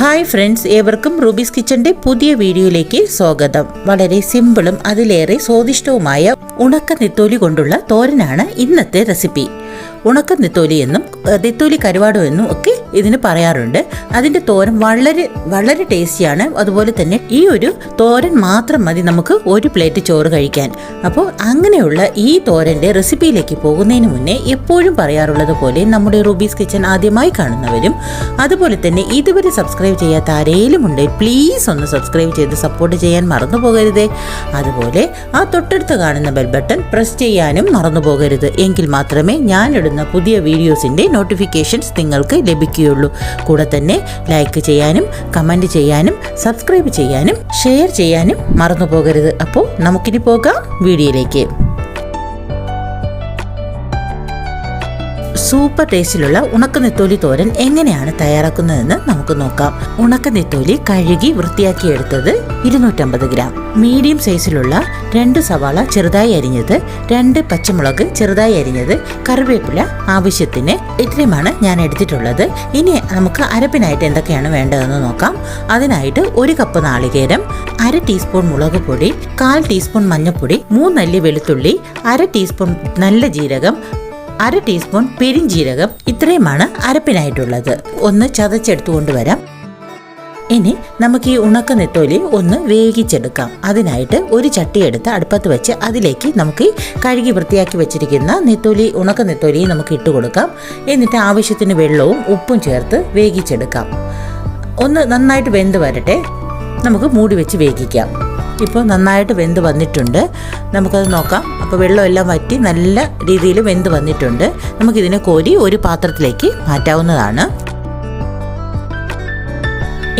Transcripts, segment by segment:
Hi friends ഏവർക്കും Ruby's കിച്ചന്റെ പുതിയ വീഡിയോയിലേക്ക് സ്വാഗതം. വളരെ സിമ്പിളും അതിലേറെ സ്വാദിഷ്ടവുമായ ഉണക്ക നെത്തോലി കൊണ്ടുള്ള തോരനാണ് ഇന്നത്തെ റെസിപ്പി. ഉണക്ക നെത്തോലി എന്നും നെത്തോലി കരുവാടോ എന്നും ഒക്കെ ഇതിന് പറയാറുണ്ട്. അതിന്റെ തോരൻ വളരെ വളരെ ടേസ്റ്റിയാണ്. അതുപോലെ തന്നെ ഈ ഒരു തോരൻ മാത്രം മതി നമുക്ക് ഒരു പ്ലേറ്റ് ചോറ് കഴിക്കാൻ. അപ്പോൾ അങ്ങനെയുള്ള ഈ തോരന്റെ റെസിപ്പിയിലേക്ക് പോകുന്നതിന് മുന്നേ എപ്പോഴും പറയാറുള്ളത് പോലെ നമ്മുടെ റൂബീസ് കിച്ചൺ ആദ്യമായി കാണുന്നവരും അതുപോലെ തന്നെ ഇതുവരെ സബ്സ്ക്രൈബ് ചെയ്യാത്ത ആരെങ്കിലും ഉണ്ടെങ്കിൽ പ്ലീസ് ഒന്ന് സബ്സ്ക്രൈബ് ചെയ്ത് സപ്പോർട്ട് ചെയ്യാൻ മറന്നു പോകരുതേ. അതുപോലെ ആ തൊട്ടടുത്ത് കാണുന്ന ബെൽ ബട്ടൺ പ്രസ് ചെയ്യാനും മറന്നു പോകരുത്. എങ്കിൽ മാത്രമേ ഞാനിടുന്ന പുതിയ വീഡിയോസിന്റെ നോട്ടിഫിക്കേഷൻസ് നിങ്ങൾക്ക് ലഭിക്കുകയുള്ളൂ കൂടെ തന്നെ ലൈക്ക് ചെയ്യാനും കമന്റ് ചെയ്യാനും സബ്സ്ക്രൈബ് ചെയ്യാനും ഷെയർ ചെയ്യാനും മറന്നു പോകരുത്. അപ്പോൾ നമുക്കിനി പോകാം വീഡിയോയിലേക്ക്. സൂപ്പർ ടേസ്റ്റിലുള്ള ഉണക്ക നെത്തോലി തോരൻ എങ്ങനെയാണ് തയ്യാറാക്കുന്നതെന്ന് നമുക്ക് നോക്കാം. ഉണക്ക നെത്തോലി കഴുകി വൃത്തിയാക്കി എടുത്തത് ഇരുന്നൂറ്റമ്പത് ഗ്രാം. മീഡിയം സൈസിലുള്ള രണ്ട് സവാള ചെറുതായി അരിഞ്ഞത് രണ്ട് പച്ചമുളക് ചെറുതായി അരിഞ്ഞത് കറിവേപ്പില ആവശ്യത്തിന് ഇത്രയുമാണ് ഞാൻ എടുത്തിട്ടുള്ളത്. ഇനി നമുക്ക് അരപ്പിനായിട്ട് എന്തൊക്കെയാണ് വേണ്ടതെന്ന് നോക്കാം. അതിനായിട്ട് ഒരു കപ്പ് നാളികേരം അര ടീസ്പൂൺ മുളക് പൊടി കാൽ ടീസ്പൂൺ മഞ്ഞൾപ്പൊടി മൂന്നല്ലി വെളുത്തുള്ളി അര ടീസ്പൂൺ നല്ല ജീരകം അര ടീസ്പൂൺ പെരിഞ്ജീരകം ഇത്രയുമാണ് അരപ്പിനായിട്ടുള്ളത്. ഒന്ന് ചതച്ചെടുത്തു കൊണ്ടുവരാം ഇനി നമുക്ക് ഈ ഉണക്ക നെത്തോലി ഒന്ന് വേവിച്ചെടുക്കാം. അതിനായിട്ട് ഒരു ചട്ടി എടുത്ത് അടുപ്പത്ത് വെച്ച് അതിലേക്ക് നമുക്ക് കഴുകി വൃത്തിയാക്കി വെച്ചിരിക്കുന്ന നെത്തോലി ഉണക്ക നെത്തോലി നമുക്ക് ഇട്ട് കൊടുക്കാം. എന്നിട്ട് ആവശ്യത്തിന് വെള്ളവും ഉപ്പും ചേർത്ത് വേവിച്ചെടുക്കാം. ഒന്ന് നന്നായിട്ട് വെന്ത് വരട്ടെ. നമുക്ക് മൂടി വെച്ച് വേവിക്കാം. ഇപ്പോൾ നന്നായിട്ട് വെന്ത് വന്നിട്ടുണ്ട്. നമുക്കത് നോക്കാം. അപ്പോൾ വെള്ളമെല്ലാം വറ്റി നല്ല രീതിയിൽ വെന്ത് വന്നിട്ടുണ്ട്. നമുക്കിതിനെ കോരി ഒരു പാത്രത്തിലേക്ക് മാറ്റാവുന്നതാണ്.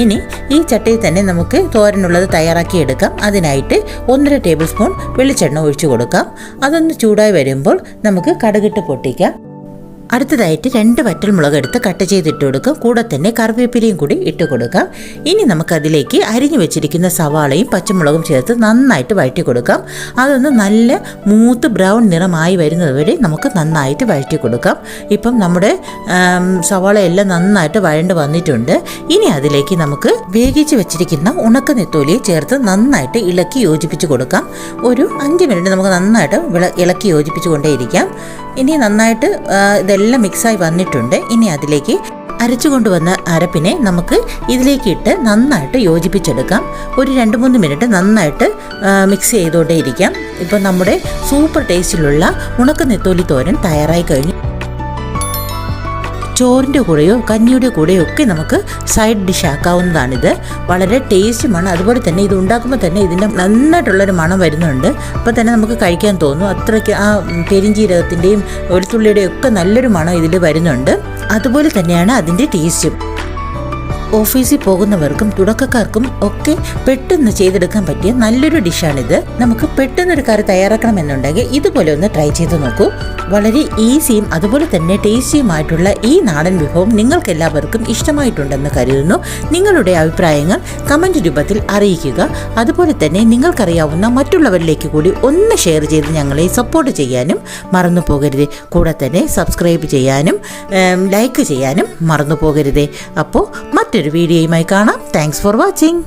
ഇനി ഈ ചട്ടിയിൽ തന്നെ നമുക്ക് തോരനുള്ളത് തയ്യാറാക്കി എടുക്കാം. അതിനായിട്ട് ഒന്നര ടേബിൾ സ്പൂൺ വെളിച്ചെണ്ണ ഒഴിച്ചു കൊടുക്കാം. അതൊന്ന് ചൂടായി വരുമ്പോൾ നമുക്ക് കടുകിട്ട് പൊട്ടിക്കാം. അടുത്തതായിട്ട് രണ്ട് വറ്റൽ മുളക് എടുത്ത് കട്ട് ചെയ്തിട്ട് കൊടുക്കുക കൂടെ തന്നെ കറിവേപ്പിലയും കൂടി ഇട്ട് കൊടുക്കാം. ഇനി നമുക്കതിലേക്ക് അരിഞ്ഞു വെച്ചിരിക്കുന്ന സവാളയും പച്ചമുളകും ചേർത്ത് നന്നായിട്ട് വഴറ്റി കൊടുക്കാം. അതൊന്ന് നല്ല മൂത്ത് ബ്രൗൺ നിറമായി വരുന്നത് വരെ നമുക്ക് നന്നായിട്ട് വഴറ്റി കൊടുക്കാം. ഇപ്പം നമ്മുടെ സവാളയെല്ലാം നന്നായിട്ട് വഴണ്ട് വന്നിട്ടുണ്ട്. ഇനി അതിലേക്ക് നമുക്ക് വേവിച്ച് വെച്ചിരിക്കുന്ന ഉണക്ക നെത്തോലിയെ ചേർത്ത് നന്നായിട്ട് ഇളക്കി യോജിപ്പിച്ച് കൊടുക്കാം. ഒരു അഞ്ച് മിനിറ്റ് നമുക്ക് നന്നായിട്ട് ഇളക്കി യോജിപ്പിച്ച് കൊണ്ടേയിരിക്കാം. ഇനി നന്നായിട്ട് ഇതെല്ലാം മിക്സായി വന്നിട്ടുണ്ട്. ഇനി അതിലേക്ക് അരച്ചു കൊണ്ടുവന്ന അരപ്പിനെ നമുക്ക് ഇതിലേക്ക് ഇട്ട് നന്നായിട്ട് യോജിപ്പിച്ചെടുക്കാം. ഒരു രണ്ട് മൂന്ന് മിനിറ്റ് നന്നായിട്ട് മിക്സ് ചെയ്തുകൊണ്ടേ ഇരിക്കാം ഇപ്പം നമ്മുടെ സൂപ്പർ ടേസ്റ്റിലുള്ള ഉണക്ക നെത്തോലി തോരൻ തയ്യാറായി കഴിഞ്ഞു. ചോറിന്റെ കൂടെയോ കഞ്ഞിയുടെ കൂടെയോ ഒക്കെ നമുക്ക് സൈഡ് ഡിഷ് ആക്കാവുന്നതാണിത്. വളരെ ടേസ്റ്റുമാണ് അതുപോലെ തന്നെ ഇത് ഉണ്ടാക്കുമ്പോൾ തന്നെ ഇതിന്റെ നന്നായിട്ടുള്ളൊരു മണം വരുന്നുണ്ട്. അപ്പോൾ തന്നെ നമുക്ക് കഴിക്കാൻ തോന്നും. അത്രയ്ക്ക് ആ പെരിഞ്ചീരകത്തിന്റെയും വെളുത്തുള്ളിയുടെയും ഒക്കെ നല്ലൊരു മണം ഇതിൽ വരുന്നുണ്ട്. അതുപോലെ തന്നെയാണ് അതിന്റെ ടേസ്റ്റും ഓഫീസിൽ പോകുന്നവർക്കും തുടക്കക്കാർക്കും ഒക്കെ പെട്ടെന്ന് ചെയ്തെടുക്കാൻ പറ്റിയ നല്ലൊരു ഡിഷാണിത്. നമുക്ക് പെട്ടെന്നൊരു കറി തയ്യാറാക്കണമെന്നുണ്ടെങ്കിൽ ഇതുപോലെ ഒന്ന് ട്രൈ ചെയ്ത് നോക്കൂ. വളരെ ഈസിയും അതുപോലെ തന്നെ ടേസ്റ്റിയുമായിട്ടുള്ള ഈ നാടൻ വിഭവം നിങ്ങൾക്ക് എല്ലാവർക്കും ഇഷ്ടമായിട്ടുണ്ടെന്ന് കരുതുന്നു. നിങ്ങളുടെ അഭിപ്രായങ്ങൾ കമന്റ് രൂപത്തിൽ അറിയിക്കുക. അതുപോലെ തന്നെ നിങ്ങൾക്കറിയാവുന്ന മറ്റുള്ളവരിലേക്ക് കൂടി ഒന്ന് ഷെയർ ചെയ്ത് ഞങ്ങളെ സപ്പോർട്ട് ചെയ്യാനും മറന്നു പോകരുത്. കൂടെ തന്നെ സബ്സ്ക്രൈബ് ചെയ്യാനും ലൈക്ക് ചെയ്യാനും മറന്നു പോകരുത്. അപ്പോൾ മറ്റൊരു വീഡിയോയുമായി കാണാം. Thanks for watching